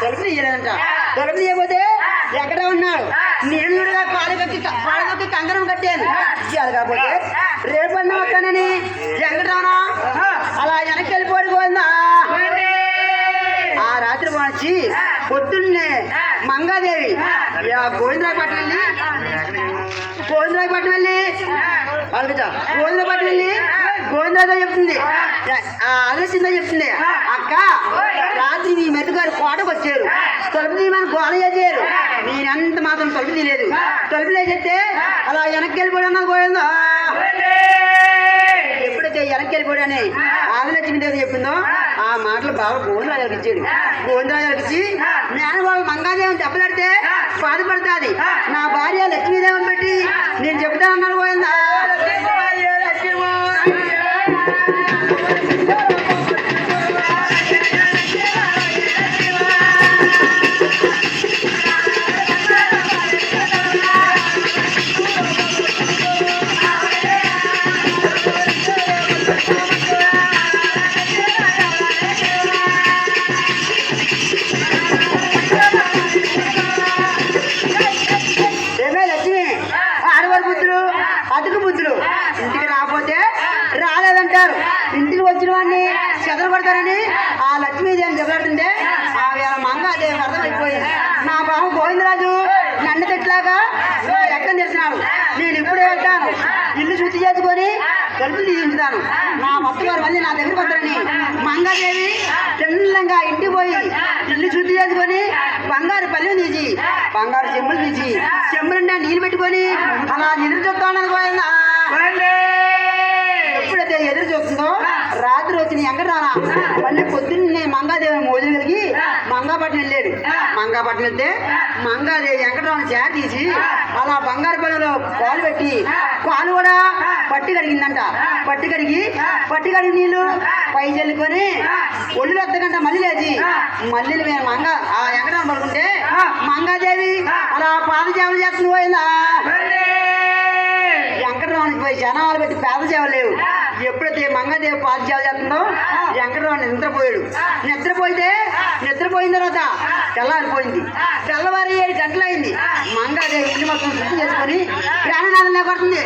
తలుపు తీయలేదంట తలుపు తీయకపోతే ఎక్కడ ఉన్నాడు? నేను కట్టి కాలు కట్టి కంకణం కట్టాను ఇవ్వాలి కాకపోతే రేపు అన్న వస్తానని వెంకటరమణ అలా వెనక్కి వెళ్ళిపోయి పోయిందా ఆ రాత్రి వచ్చి పొద్దున్నే మంగాదేవి ఆ. గోవిందరాయపట్నం వెళ్ళి గోవిందరాయపట్నం వెళ్ళి అలుగుతా గోవిందరాయపట్నం వెళ్ళి గోవిందరాజు చెప్తుంది. ఆ. ఆలోచిందో చెప్తుంది. అక్క రాత్రి మీ మెట్టుగారు కోటకు వచ్చారు. తలుపు తీయమని గోడ చేశారు. నేనంత మాత్రం తలుపు తీయలేదు. తలుపు లేచెత్తే అలా వెనక్కి వెళ్ళిపోయినా గోవిందా ఎప్పుడైతే వెనక్కి వెళ్ళిపోయాడని ఆదిలక్ష్మీదేవి చెప్పిందో ఆ. మాటలు బాగా గోవిందరాజుకి ఇచ్చాడు. గోవిందరాజుకి ఇచ్చి నేను బాబు మంగాదేవిని దెబ్బలాడితే బాధపడుతుంది. నా భార్య లక్ష్మీదేవిని పెట్టి నేను చెబుతా అన్నాను గోవిందా. బుద్ధులు ఇంటికి రాకపోతే రాలేదంటారు. ఇంటికి వచ్చిన వాడిని చెదరగొడతారని ఆ. లక్ష్మీదేవిని దెబ్బలాడుతుంటే ఆ. వేళ మంగాదేవి అర్థమైపోయింది నా బాబు గోవిందరాజు నన్ను తిట్లాగా ఎక్కడ తెలిసినాడు నేను ఇప్పుడే వెళ్తాను ఇల్లు శుద్ధి చేసుకొని తలుపులు తీయించుతాను. నా భర్తగారు మళ్ళీ నా దగ్గరికి వస్తారని మంగాదేవి తిన్నంగా ఇంటికి పోయి ఇల్లు శుద్ధి చేసుకొని బంగారు చెంబులు తీసి చెంబు నీళ్ళు పెట్టుకొని అలా నిద్ర చెప్తాను పోయిందా ఎప్పుడైతే ఎదురు చూస్తుందో రాత్రి వచ్చిన వెంకటరానా మళ్ళీ పొద్దున్నే మోజులు కలిగి మంగాపట్నం వెళ్ళాడు. మంగాపట్నం వెళ్తే మంగాదేవి వెంకటరామ చేత తీసి అలా బంగారు పళ్ళలో పాలు పెట్టి పాలు కూడా పట్టి కడిగిందంట. పట్టి కడిగి పట్టి కడిగి నీళ్ళు పై చల్లుకొని ఒళ్ళు ఎత్తకంట మళ్ళీ లేచి మళ్ళీ మేము మంగ ఆ వెంకటరామ పడుకుంటే మంగాదేవి అలా పాదసేవలు చేస్తుంది పోయిందా? వెంకటరావునికి పోయి జనాలు పెట్టి పేద సేవలు పాద సేవ చేస్తుందో వెంకటరావు నిద్రపోయాడు. నిద్రపోయితే నిద్రపోయిన తర్వాత తెల్లారిపోయింది. తెల్లవారి ఏడు గంటలు అయింది మంగాదేవి ఇల్లు మొత్తం శుద్ధి చేసుకొని ప్రాణనాథం లేకొడుతుంది.